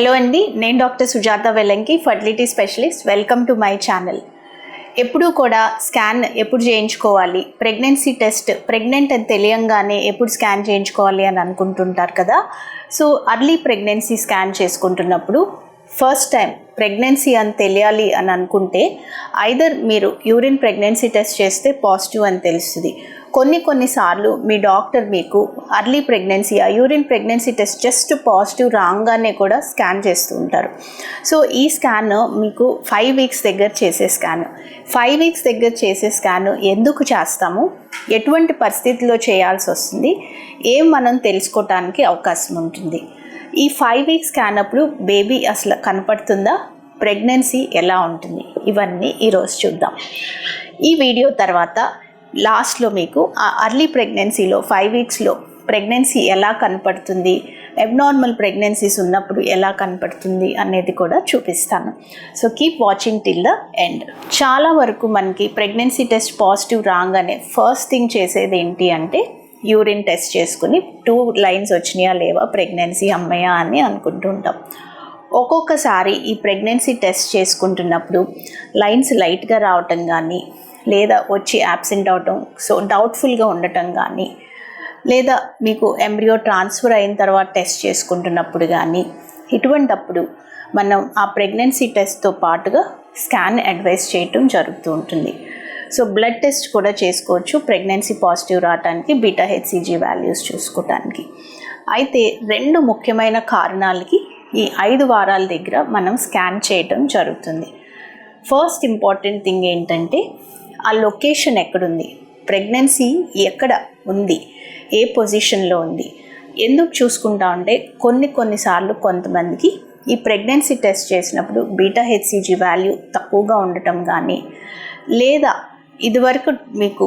Hello అండి నేను doctor Sujatha Velanki fertility specialist. Welcome to my channel. ఎప్పుడూ కూడా స్కాన్ ఎప్పుడు చేయించుకోవాలి? ప్రెగ్నెన్సీ టెస్ట్ ప్రెగ్నెంట్ అని తెలియంగానే ఎప్పుడు స్కాన్ చేయించుకోవాలి అని అనుకుంటుంటారు కదా? సో అర్లీ ప్రెగ్నెన్సీ స్కాన్ చేసుకుంటున్నప్పుడు ఫస్ట్ టైం ప్రెగ్నెన్సీ అని తెలియాలి అని అనుకుంటే ఐదర్ మీరు యూరిన్ ప్రెగ్నెన్సీ టెస్ట్ చేస్తే పాజిటివ్ అని తెలుస్తుంది. కొన్ని కొన్నిసార్లు మీ డాక్టర్ మీకు అర్లీ ప్రెగ్నెన్సీ ఆ urine pregnancy test just positive రాగానే కూడా స్కాన్ చేస్తూ ఉంటారు. సో ఈ స్కాన్ మీకు ఫైవ్ వీక్స్ దగ్గర చేసే స్కాన్ ఫైవ్ వీక్స్ దగ్గర చేసే స్కాన్ ఎందుకు చేస్తాము? ఎటువంటి పరిస్థితిలో చేయాల్సి వస్తుంది? ఏం మనం తెలుసుకోవటానికి అవకాశం ఉంటుంది? ఈ ఫైవ్ వీక్స్ స్కాన్ అప్పుడు బేబీ అసలు కనపడుతుందా? ప్రెగ్నెన్సీ ఎలా ఉంటుంది? ఇవన్నీ ఈరోజు చూద్దాం. ఈ వీడియో తర్వాత లాస్ట్లో మీకు ఆ అర్లీ ప్రెగ్నెన్సీలో ఫైవ్ వీక్స్లో ప్రెగ్నెన్సీ ఎలా కనపడుతుంది అబ్నార్మల్ ప్రెగ్నెన్సీస్ ఉన్నప్పుడు ఎలా కనపడుతుంది అనేది కూడా చూపిస్తాను. So keep watching till the end చాలా వరకు మనకి ప్రెగ్నెన్సీ టెస్ట్ పాజిటివ్ రాగానే ఫస్ట్ థింగ్ చేసేది ఏంటి అంటే యూరిన్ టెస్ట్ చేసుకుని టూ లైన్స్ వచ్చినాయా లేవా ప్రెగ్నెన్సీ అమ్మయా అని అనుకుంటుంటాం ఒక్కొక్కసారి ఈ ప్రెగ్నెన్సీ టెస్ట్ చేసుకుంటున్నప్పుడు లైన్స్ లైట్గా రావటం కానీ లేదా వచ్చి యాబ్సెంట్ అవటం సో డౌట్ఫుల్గా ఉండటం కానీ లేదా మీకు ఎంబ్రియో ట్రాన్స్ఫర్ అయిన తర్వాత టెస్ట్ చేసుకుంటున్నప్పుడు కానీ ఇటువంటప్పుడు మనం ఆ ప్రెగ్నెన్సీ టెస్ట్తో పాటుగా స్కాన్ అడ్వైస్ చేయటం జరుగుతూ ఉంటుంది. సో బ్లడ్ టెస్ట్ కూడా చేసుకోవచ్చు ప్రెగ్నెన్సీ పాజిటివ్ రావడానికి బీటా హెచ్సిజీ వాల్యూస్ చూసుకోవటానికి అయితే రెండు ముఖ్యమైన కారణాలకి ఈ ఐదు వారాల దగ్గర మనం స్కాన్ చేయటం జరుగుతుంది. ఫస్ట్ ఇంపార్టెంట్ థింగ్ ఏంటంటే ఆ లొకేషన్ ఎక్కడుంది? ప్రెగ్నెన్సీ ఎక్కడ ఉంది? ఏ పొజిషన్లో ఉంది? ఎందుకు చూసుకుంటా ఉంటే కొన్ని కొన్నిసార్లు కొంతమందికి ఈ ప్రెగ్నెన్సీ టెస్ట్ చేసినప్పుడు బీటా హెచ్సిజీ వాల్యూ తక్కువగా ఉండటం కానీ లేదా ఇదివరకు మీకు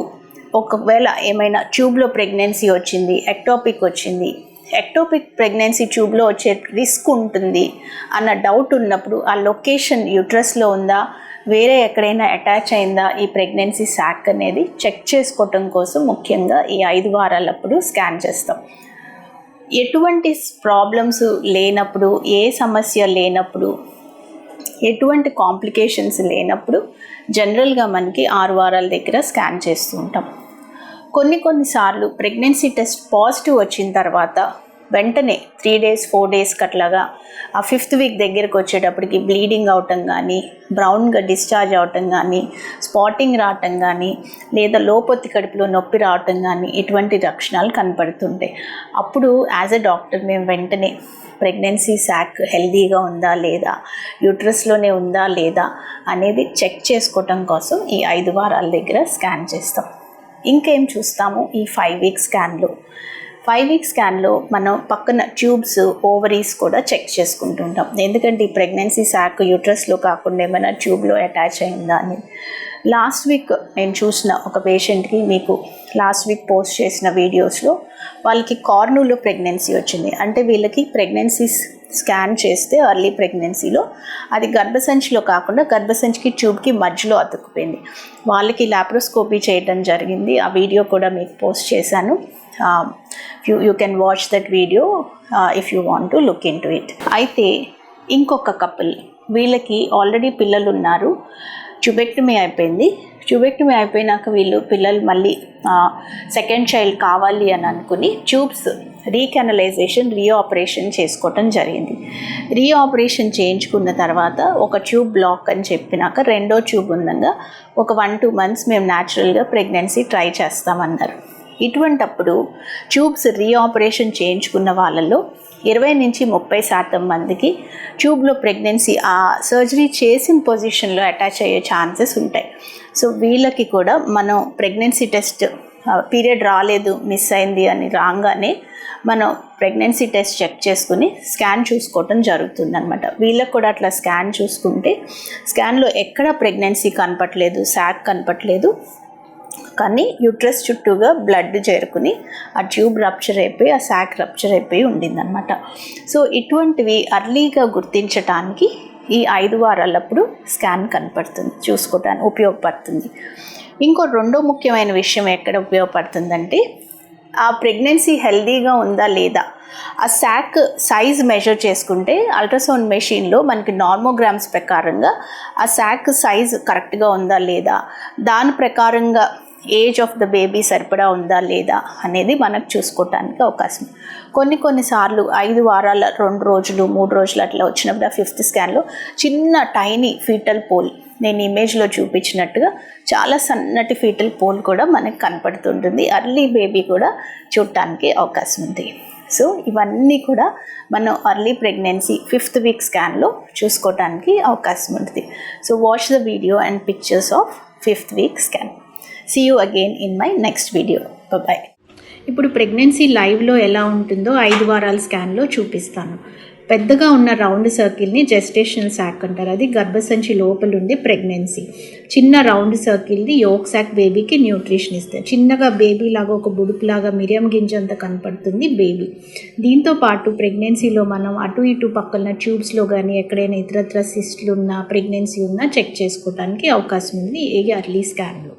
ఒకవేళ ఏమైనా ట్యూబ్లో ప్రెగ్నెన్సీ వచ్చింది ఎక్టోపిక్ వచ్చింది ఎక్టోపిక్ ప్రెగ్నెన్సీ ట్యూబ్లో వచ్చే రిస్క్ ఉంటుంది అన్న డౌట్ ఉన్నప్పుడు ఆ లొకేషన్ యూట్రస్లో ఉందా? వేరే ఎక్కడైనా అటాచ్ అయిందా ఈ ప్రెగ్నెన్సీ శాక్ అనేది చెక్ చేసుకోవటం కోసం ముఖ్యంగా ఈ ఐదు వారాలప్పుడు స్కాన్ చేస్తాం. ఎటువంటి ప్రాబ్లమ్స్ లేనప్పుడు ఏ సమస్య లేనప్పుడు ఎటువంటి కాంప్లికేషన్స్ లేనప్పుడు జనరల్గా మనకి ఆరు వారాల దగ్గర స్కాన్ చేస్తూ ఉంటాం. కొన్ని కొన్నిసార్లు ప్రెగ్నెన్సీ టెస్ట్ పాజిటివ్ వచ్చిన తర్వాత వెంటనే త్రీ డేస్ ఫోర్ డేస్కి అట్లాగా ఆ ఫిఫ్త్ వీక్ దగ్గరికి వచ్చేటప్పటికి బ్లీడింగ్ అవటం కానీ బ్రౌన్గా డిశ్చార్జ్ అవటం కానీ స్పాటింగ్ రావటం కానీ లేదా లోపొత్తి కడుపులో నొప్పి రావటం కానీ ఇటువంటి లక్షణాలు కనపడుతుంటాయి. అప్పుడు యాజ్ ఎ డాక్టర్ మేము వెంటనే ప్రెగ్నెన్సీ శాక్ హెల్దీగా ఉందా లేదా యూట్రస్లోనే ఉందా లేదా అనేది చెక్ చేసుకోవటం కోసం ఈ ఐదు వారాల దగ్గర స్కాన్ చేస్తాం. ఇంకేం చూస్తాము ఈ ఫైవ్ వీక్ స్కాన్లో? ఫైవ్ వీక్ స్కాన్లో మనం పక్కన ట్యూబ్స్ ఓవరీస్ కూడా చెక్ చేసుకుంటుంటాం. ఎందుకంటే ఈ ప్రెగ్నెన్సీ శాక్ యూట్రస్లో కాకుండా ఏమైనా ట్యూబ్లో అటాచ్ అయిందా అని. లాస్ట్ వీక్ నేను చూసిన ఒక పేషెంట్కి మీకు లాస్ట్ వీక్ పోస్ట్ చేసిన వీడియోస్లో వాళ్ళకి కార్నూలో ప్రెగ్నెన్సీ వచ్చింది. అంటే వీళ్ళకి ప్రెగ్నెన్సీ స్కాన్ చేస్తే అర్లీ ప్రెగ్నెన్సీలో అది గర్భసంచిలో కాకుండా గర్భసంచికి ట్యూబ్కి మధ్యలో అతుక్కుపోయింది. వాళ్ళకి లాప్రోస్కోపీ చేయడం జరిగింది. ఆ వీడియో కూడా మీకు పోస్ట్ చేశాను. You you can watch that video if you want to look into it అయితే ఇంకొక కపుల్ వీళ్ళకి ఆల్రెడీ పిల్లలు ఉన్నారు ట్యూబెక్టమీ అయిపోయింది. ట్యూబెక్టమీ అయిపోయినాక వీళ్ళు పిల్లలు మళ్ళీ సెకండ్ చైల్డ్ కావాలి అని అనుకుని ట్యూబ్స్ రీకెనలైజేషన్ రీఆపరేషన్ చేసుకోవటం జరిగింది. రీఆపరేషన్ చేయించుకున్న తర్వాత ఒక ట్యూబ్ బ్లాక్ అని చెప్పినాక రెండో ట్యూబ్ ఉందంగా ఒక వన్ టూ మంత్స్ మేము న్యాచురల్గా ప్రెగ్నెన్సీ ట్రై చేస్తామన్నారు. ఇటువంటప్పుడు ట్యూబ్స్ రీఆపరేషన్ చేయించుకున్న వాళ్ళలో ఇరవై నుంచి ముప్పై శాతం మందికి ట్యూబ్లో ప్రెగ్నెన్సీ ఆ సర్జరీ చేసిన పొజిషన్లో అటాచ్ అయ్యే ఛాన్సెస్ ఉంటాయి. సో వీళ్ళకి కూడా మనం ప్రెగ్నెన్సీ టెస్ట్ పీరియడ్ రాలేదు మిస్ అయింది అని రాగానే మనం ప్రెగ్నెన్సీ టెస్ట్ చెక్ చేసుకుని స్కాన్ చూసుకోవటం జరుగుతుంది అనమాట వీళ్ళకి కూడా అట్లా స్కాన్ చూసుకుంటే స్కాన్లో ఎక్కడ ప్రెగ్నెన్సీ కనపట్లేదు శాక్ కనపట్లేదు కానీ యూట్రస్ చుట్టూగా బ్లడ్ చేరుకుని ఆ ట్యూబ్ రప్చర్ అయిపోయి ఆ శాక్ రప్చర్ అయిపోయి ఉండిందనమాట సో ఇటువంటివి అర్లీగా గుర్తించటానికి ఈ ఐదు వారాలప్పుడు స్కాన్ కనపడుతుంది చూసుకోవటానికి ఉపయోగపడుతుంది. ఇంకో రెండో ముఖ్యమైన విషయం ఎక్కడ ఉపయోగపడుతుందంటే ఆ ప్రెగ్నెన్సీ హెల్దీగా ఉందా లేదా? ఆ శాక్ సైజ్ మెజర్ చేసుకుంటే అల్ట్రాసౌండ్ మెషిన్లో మనకి నార్మోగ్రామ్స్ ప్రకారంగా ఆ శాక్ సైజ్ కరెక్ట్గా ఉందా లేదా? దాని ప్రకారంగా ఏజ్ ఆఫ్ ద బేబీ సరిపడా ఉందా లేదా అనేది మనకు చూసుకోవటానికి అవకాశం. కొన్ని కొన్నిసార్లు ఐదు వారాల రెండు రోజులు మూడు రోజులు అట్లా వచ్చినప్పుడు ఆ ఫిఫ్త్ స్కాన్లో చిన్న టైనీ ఫీటల్ పోల్ నేను ఇమేజ్లో చూపించినట్టుగా చాలా సన్నటి ఫీటల్ పోల్ కూడా మనకు కనపడుతుంటుంది. అర్లీ బేబీ కూడా చూడటానికి అవకాశం ఉంది. సో ఇవన్నీ కూడా మనం అర్లీ ప్రెగ్నెన్సీ ఫిఫ్త్ వీక్ స్కాన్లో చూసుకోవటానికి అవకాశం ఉంటుంది. So watch the video and pictures of fifth week scan. See you again in my next video bye ఇప్పుడు ప్రెగ్నెన్సీ లైవ్లో ఎలా ఉంటుందో ఐదు వారాల స్కాన్లో చూపిస్తాను. పెద్దగా ఉన్న రౌండ్ సర్కిల్ని జెస్టేషనల్ శాక్ అంటారు. అది గర్భసంచి లోపల ఉండే ప్రెగ్నెన్సీ. చిన్న రౌండ్ సర్కిల్ది యోక్ శాక్ బేబీకి న్యూట్రిషన్ ఇస్తుంది చిన్నగా బేబీ లాగా ఒక బుడుపులాగా మిరియం గింజ అంత కనపడుతుంది బేబీ. దీంతో పాటు ప్రెగ్నెన్సీలో మనం అటు ఇటు పక్కన ట్యూబ్స్లో కానీ ఎక్కడైనా ఇతరత్ర సిస్ట్లు ఉన్నా ప్రెగ్నెన్సీ ఉన్నా చెక్ చేసుకోవడానికి అవకాశం ఉంది. ఏ అర్లీ స్కాన్లో